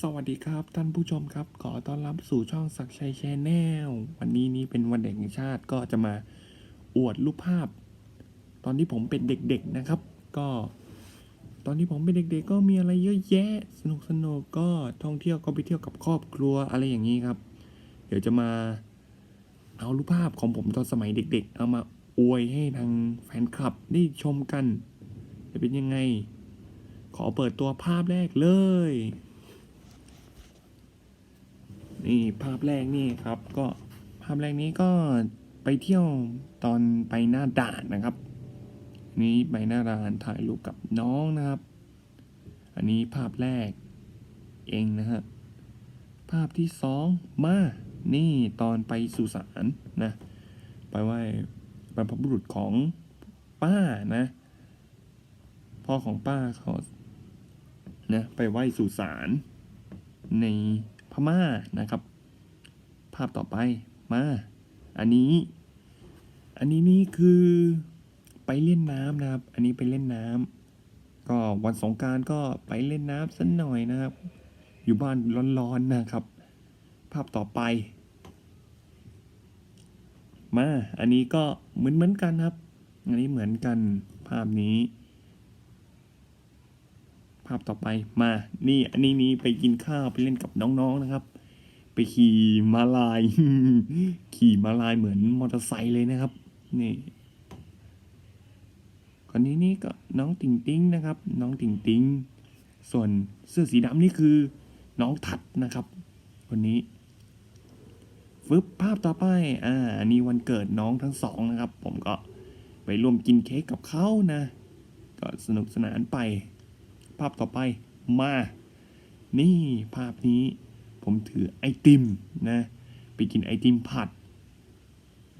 สวัสดีครับท่านผู้ชมครับ ขอต้อนรับสู่ช่องสักชัยแชนแนลวันนี้นี้เป็นวันเด็กแห่งชาติก็จะมาอวดรูปภาพ ตอนที่ผมเป็นเด็กๆนะครับ ก็ ตอนที่ผมเป็นเด็กๆ ก็มีอะไรเยอะแยะ สนุกสนุกก็ท่องเที่ยวก็ไปเที่ยวกับครอบครัวอะไรอย่างนี้ครับ เดี๋ยวจะมาเอารูปภาพของผมตอนสมัยเด็ก ๆ เอามาอวยให้ทางแฟนคลับได้ชมกัน จะเป็นยังไง ขอเปิดตัวภาพแรกเลย นี่ภาพแรกนี่ครับ ก็ภาพแรกนี้ก็ไปเที่ยวตอนไปหน้าด่านนะครับ นี้ไปหน้าด่านถ่ายรูปกับน้องนะครับ อันนี้ภาพแรกเองนะฮะภาพที่สองมานี่ตอนไปสุสานนะไปไหว้บรรพบุรุษของป้านะพ่อของป้าเขานะไปไหว้สุสานใน พม่านะครับ ภาพต่อไปมา อันนี้ อันนี้นี่คือไปเล่นน้ำนะครับ อันนี้ไปเล่นน้ำก็วันสงการก็ไปเล่นน้ำสักหน่อยนะครับ อยู่บ้านร้อนๆนะครับ ภาพต่อไป มา อันนี้ก็เหมือนเหมือนๆกันครับ อันนี้เหมือนกันภาพนี้ ภาพต่อไปมานี่อันนี้นี่ไปกินข้าวไปเล่นกับน้องๆนะครับ ไปขี่มาลาย ขี่มาลายเหมือนมอเตอร์ไซค์เลยนะครับ นี่คนนี้นี่ก็น้องติ่งติ้งนะครับ น้องติ่งติ้งส่วนเสื้อสีดำนี่คือน้องถัดนะครับ คนนี้ฟึบภาพต่อไป อ่านนี้วันเกิดน้องทั้งสองนะครับ ผมก็ไปร่วมกินเค้กกับเขานะ ก็สนุกสนานไป ภาพต่อไปมา นี่ภาพนี้ผมถือไอติมนะไปกินไอติมผัด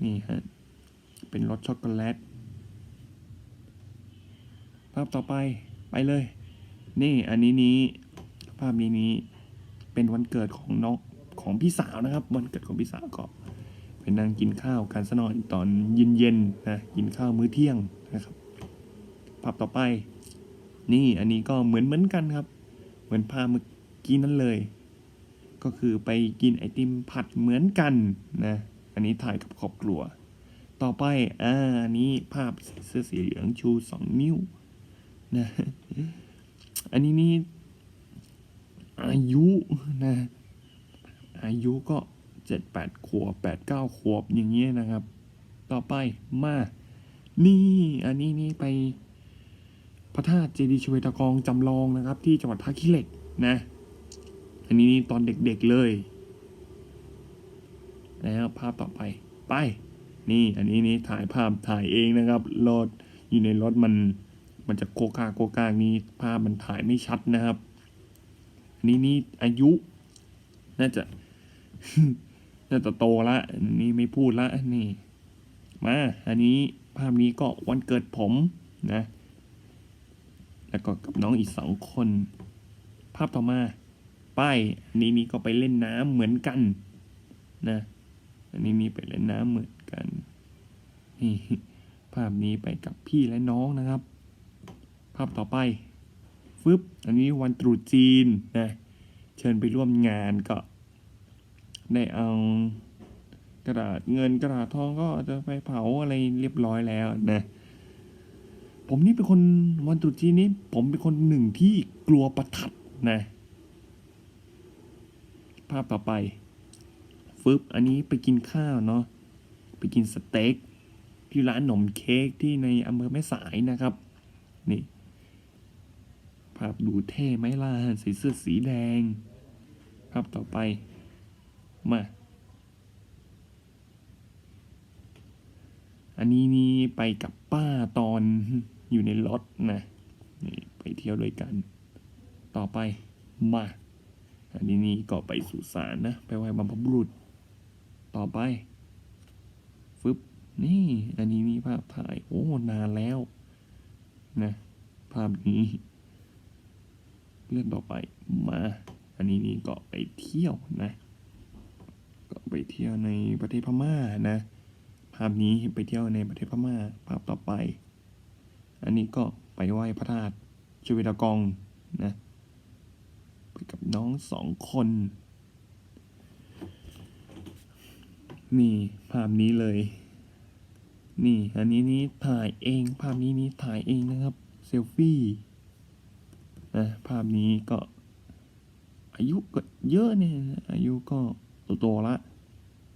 นี่ฮะ เป็นรสช็อกโกแลต ภาพต่อไปไปเลย นี่อันนี้นี้ ภาพนี้นี้เป็นวันเกิดของน้องของพี่สาวนะครับ วันเกิดของพี่สาวก็ไปนั่งกินข้าวกันสนอยตอนเย็นๆนะกินข้าวมื้อเที่ยงนะครับภาพต่อไป นี่อันนี้ก็เหมือนเหมือนกันครับ เหมือนภาเมื่อกี้นั้นเลย ก็คือไปกินไอติมผัดเหมือนกันนะ อันนี้ถ่ายกับครอบครัว ต่อไปอ่าอันนี้ภาพเสื้อสีเหลืองชูสองนิ้วนะอันนี้นี่อายุนะอายุก็เจ็ดแปดขวบแปดเก้าขวบอย่างเงี้ยนะครับ ต่อไปมา นี่ อันนี้นี่ไป พระธาตุเจดีย์ชเวตากองจำลองนะครับ ที่จังหวัดท่าขี้เหล็กนะ อันนี้นี่ตอนเด็กๆเลยแล้วภาพต่อไปไป นี่อันนี้นี่ถ่ายภาพถ่ายเองนะครับรถอยู่ในรถมันมันจะโกกาโกกานี้ภาพมันถ่ายไม่ชัดนะครับ อันนี้นี่อายุ น่าจะ น่าจะโตละอันนี้ไม่พูดละนี่ มา อันนี้ภาพนี้ก็วันเกิดผมนะ แล้วก็กับน้องอีกสองคน ภาพต่อมา ป้ายนนี้นี่ก็ไปเล่นน้ำเหมือนกัน นะ อันนี้นี่ไปเล่นน้ำเหมือนกันนี่ภาพนี้ไปกับพี่และน้องนะครับ ภาพต่อไปฟึบอันนี้วันตรุษจีนนะเชิญไปร่วมงานก็ ได้เอากระดาษเงินกระดาษทองก็จะไปเผาอะไรเรียบร้อยแล้วนะ ผมนี่เป็นคนวันตรุษจีนนี้ ผมเป็นคนหนึ่งที่กลัวประทัดนะ ภาพต่อไปฟึบอันนี้ไปกินข้าวเนาะไปกินสเต็กที่ร้านขนมเค้กที่ในอำเภอแม่สายนะครับ นี่ ภาพดูเท่ไหมล่ะใส่เสื้อสีแดง ภาพต่อไป มาอันนี้นี่ไปกับป้าตอน อยู่ในรถนะนี่ไปเที่ยวด้วยกัน ต่อไปมาอันนี้นี่ก็ไปสุสานนะ ไปไหว้บรรพบุรุษ ต่อไปฟึบนี่ อันนี้นี่ภาพถ่าย โอ้นานแล้วนะภาพนี้ เลื่อนต่อไปมา อันนี้นี่ก็ไปเที่ยวนะ ก็ไปเที่ยวในประเทศพม่านะ ภาพนี้ไปเที่ยวในประเทศพม่า ภาพต่อไป อันนี้ก็ไปไหว้พระธาตุชเวดากองนะไปกับน้องสองคน นี่ภาพนี้เลย นี่อันนี้นี่ถ่ายเอง ภาพนี้นี่ถ่ายเองนะครับเซลฟี่นะภาพนี้ก็อายุก็เยอะเนี่ยอายุก็โตๆละ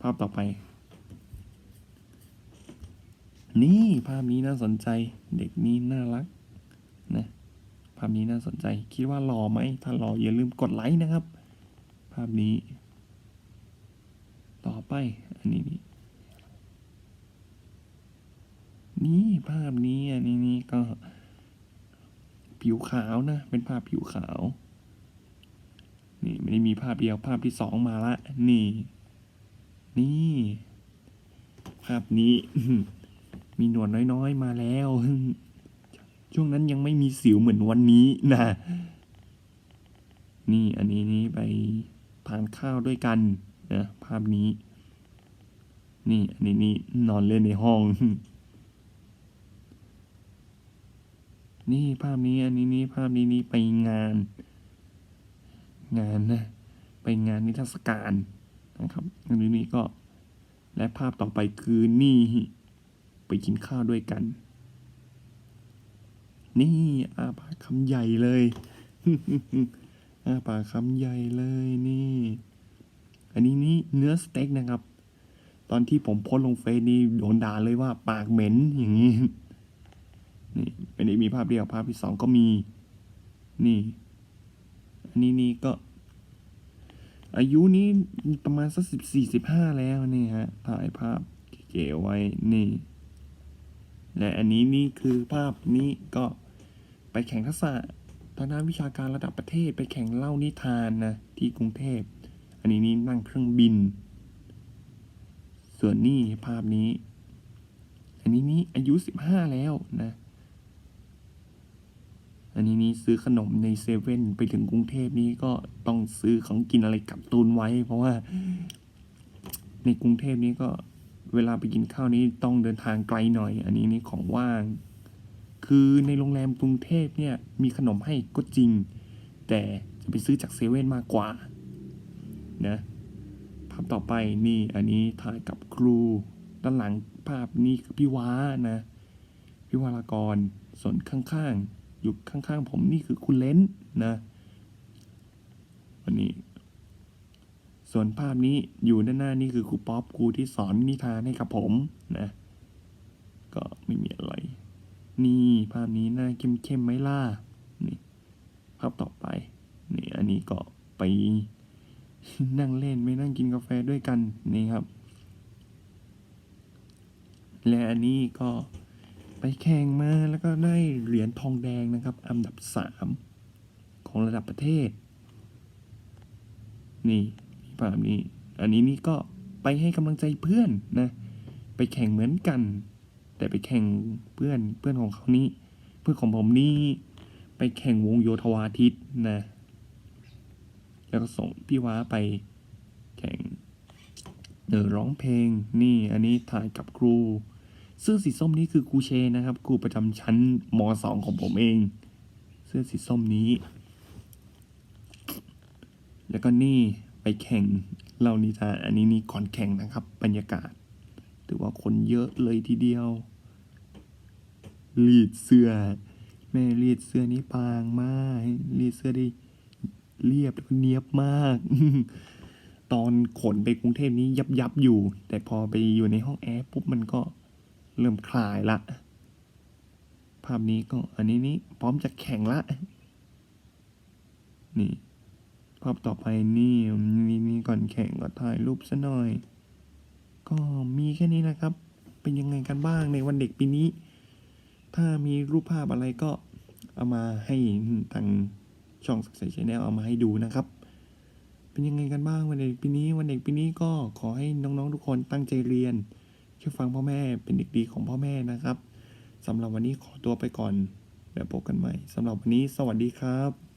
ภาพต่อไป นี่ภาพนี้น่าสนใจ เด็กนี้น่ารักนะภาพนี้น่าสนใจ คิดว่าหล่อไหม ถ้าหล่ออย่าลืมกดไลค์นะครับ ภาพนี้ ต่อไป อันนี้นี่นี่ภาพนี้อันนี้นี่ก็ ผิวขาวนะ เป็นภาพผิวขาว นี่ไม่ได้มีภาพเดียว ภาพที่สองมาละ นี่ นี่ ภาพนี้ มีหนวดน้อยๆ มาแล้ว ช่วงนั้นยังไม่มีสิวเหมือนวันนี้นะ นี่อันนี้นี่ไปทานข้าวด้วยกันนะภาพนี้ นี่อันนี้นี่นอนเล่นในห้อง นี่ภาพนี้อันนี้นี่ภาพนี้นี่ไปงาน งานนะ ไปงานนิทรรศการนะครับอันนี้นี่ก็และภาพต่อไปคือนี่ ไปกินข้าวด้วยกัน นี่อาปากคำใหญ่เลยอาปากคำใหญ่เลยนี่ อันนี้นี่เนื้อสเต็กนะครับ ตอนที่ผมโพสลงเฟซนี่โดนด่าเลยว่าปากเหม็นอย่างนี้นี่ไม่ได้มีภาพเดียวภาพที่สองก็มี นี่ อันนี้นี่ก็ อายุนี้ประมาณสักสิบสี่สิบห้าแล้วนี่ฮะถ่ายภาพเก๋ๆไว้นี่ และอันนี้นี่คือภาพนี้ก็ไปแข่งทักษะทางด้านวิชาการระดับประเทศไปแข่งเล่านิทานนะที่กรุงเทพ อันนี้นี่นั่งเครื่องบิน ส่วนนี่ภาพนี้ อันนี้นี่อายุสิบห้าแล้วนะ อันนี้นี่ซื้อขนมในเซเว่นไปถึงกรุงเทพนี่ก็ต้องซื้อของกินอะไรกลับตุนไว้ เพราะว่าในกรุงเทพนี้ก็ เวลาไปกินข้าวนี้ต้องเดินทางไกลหน่อย อันนี้นี่ของว่าง คือในโรงแรมกรุงเทพเนี่ยมีขนมให้ก็จริง แต่จะไปซื้อจากเซเว่นมากกว่านะภาพต่อไปนี่อันนี้ถ่ายกับครูด้านหลังภาพนี่คือพี่ว้านะพี่วารากรส่วนข้างๆ อยู่ข้างๆ ผมนี่คือคุณเล้นนะวันนี้ ส่วนภาพนี้อยู่ด้านหน้านี่คือครูป๊อปครูที่สอนนิทานให้กับผมนะ ก็ไม่มีอะไร นี่ภาพนี้หน้าเข้มๆไหมล่ะนี่ภาพต่อไปนี่อันนี้ก็ไปนั่งเล่นไม่นั่งกินกาแฟด้วยกันนี่ครับ และอันนี้ก็ไปแข่งมาแล้วก็ได้เหรียญทองแดงนะครับ อันดับสามของระดับประเทศ นี่ ภาพนี้ อันนี้นี่ก็ไปให้กำลังใจเพื่อนนะ ไปแข่งเหมือนกัน แต่ไปแข่งเพื่อนเพื่อนของเขานี้เพื่อนของผมนี่ไปแข่งวงโยธวาทิตนะ แล้วก็ส่งพี่ว้าไปแข่งเออร้องเพลงนี่อันนี้ถ่ายกับครูเสื้อสีส้มนี้คือครูเชนะครับครูประจำชั้นมสองของผมเอง เสื้อสีส้มนี้ แล้วก็นี่ แข่งเล่านิทานอันนี้นี่ก่อนแข่งนะครับ บรรยากาศถือว่าคนเยอะเลยทีเดียว รีดเสื้อ แม่รีดเสื้อนี้ปางมากรีดเสื้อได้เรียบแล้วเนียบมาก ตอนขนไปกรุงเทพนี้ยับยับอยู่ แต่พอไปอยู่ในห้องแอร์ปุ๊บมันก็เริ่มคลายละ ภาพนี้ก็อันนี้นี่พร้อมจะแข่งละ นี่ ภาพต่อไปนี่นี่นี่ก่อนแข่งก็ถ่ายรูปซะหน่อย ก็มีแค่นี้นะครับ เป็นยังไงกันบ้างในวันเด็กปีนี้ ถ้ามีรูปภาพอะไรก็เอามาให้ทางช่องสักใสชแนลเอามาให้ดูนะครับ เป็นยังไงกันบ้างวันเด็กปีนี้วันเด็กปีนี้ก็ขอให้น้องๆทุกคนตั้งใจเรียนเชื่อฟังพ่อแม่เป็นเด็กดีของพ่อแม่นะครับสำหรับวันนี้ขอตัวไปก่อนแล้วพบกันใหม่สำหรับวันนี้สวัสดีครับ